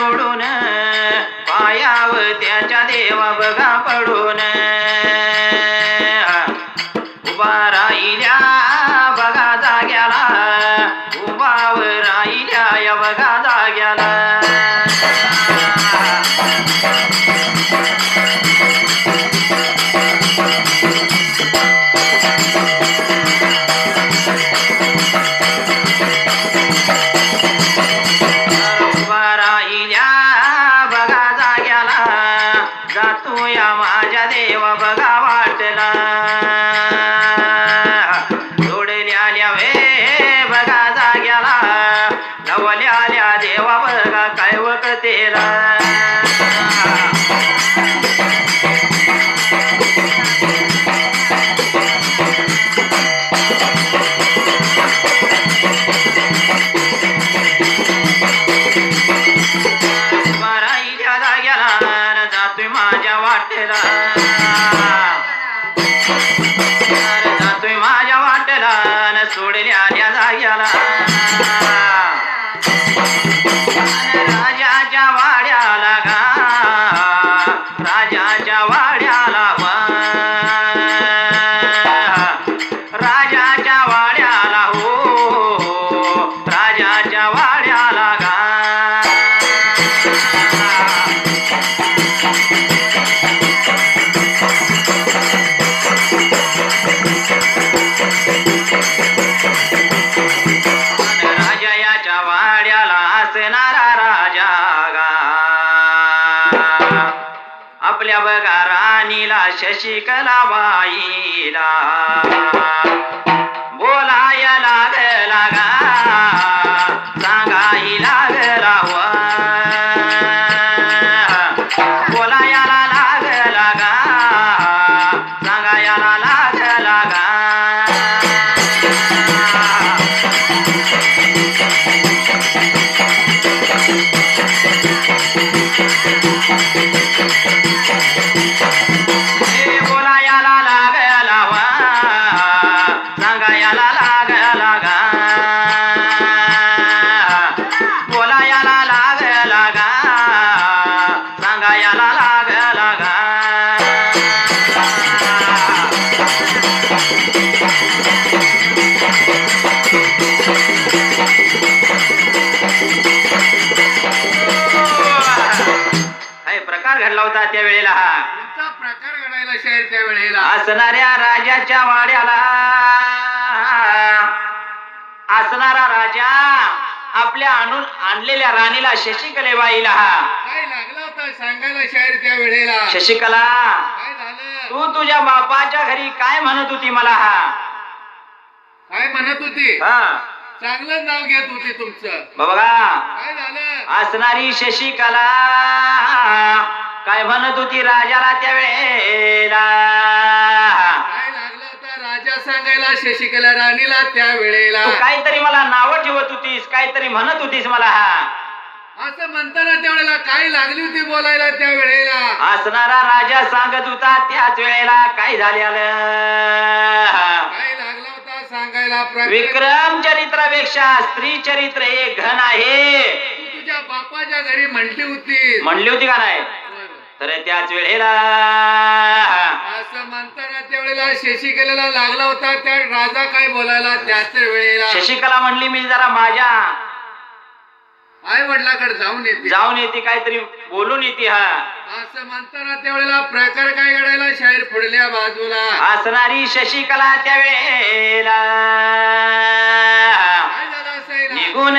सोडून. पायाव त्याच्या देवा बघा पडून. उभा राहिल्या बघा. जातो या माझ्या देवा बघा वाटला. आपल्या बघा राणीला शशिकला बाईला. बोला काही प्रकार घडला होता त्या वेळेला. हा कोणता प्रकार घडायला शहर त्या वेळेला. असणाऱ्या राजाच्या वाड्याला. असणारा राजा आपल्या आणून आणलेल्या राणीला शशिकलेबाईला. काय लागला होता सांगायला शहर त्या वेळेला? शशिकला काय झालं? तू तुझ्या बापाच्या घरी काय म्हणत होती मला? हा काय म्हणत होती? हा. चांगलं नाव घेत होती तुमचं. बघा काय झालं? असणारी शशिकला. काय म्हणत होती राजाला त्या वेळेला काय लागलं होता? राजा सांगायला शशिकला राणीला त्या वेळेला तू काहीतरी मला नावं ठेवत होतीस काहीतरी म्हणत होतीस मला. हा असं म्हणताना त्यावेळेला काय लागली होती बोलायला त्या वेळेला असणारा राजा सांगत होता त्याच वेळेला काय लागला विक्रम चरित्रापेक्षा स्त्री चरित्र हे घन आहे. तू तुझ्या बापाच्या घरी म्हणली होती म्हणली होती का नाही? तर त्याच वेळेला असं म्हणताना त्यावेळेला शशिकलेला लागला होता. त्या राजा काय बोलायला? त्याच वेळेला शशिकला म्हणली मी जरा माझ्या आई वडिलाकडे जाऊन येते. जाऊन येते काहीतरी बोलून येते हा. असं म्हणताना त्यावेळेला प्रकार काय घडायला? शाहीर पुढल्या बाजूला. असणारी शशिकला त्या वेळेला काय झालं असायला? निघून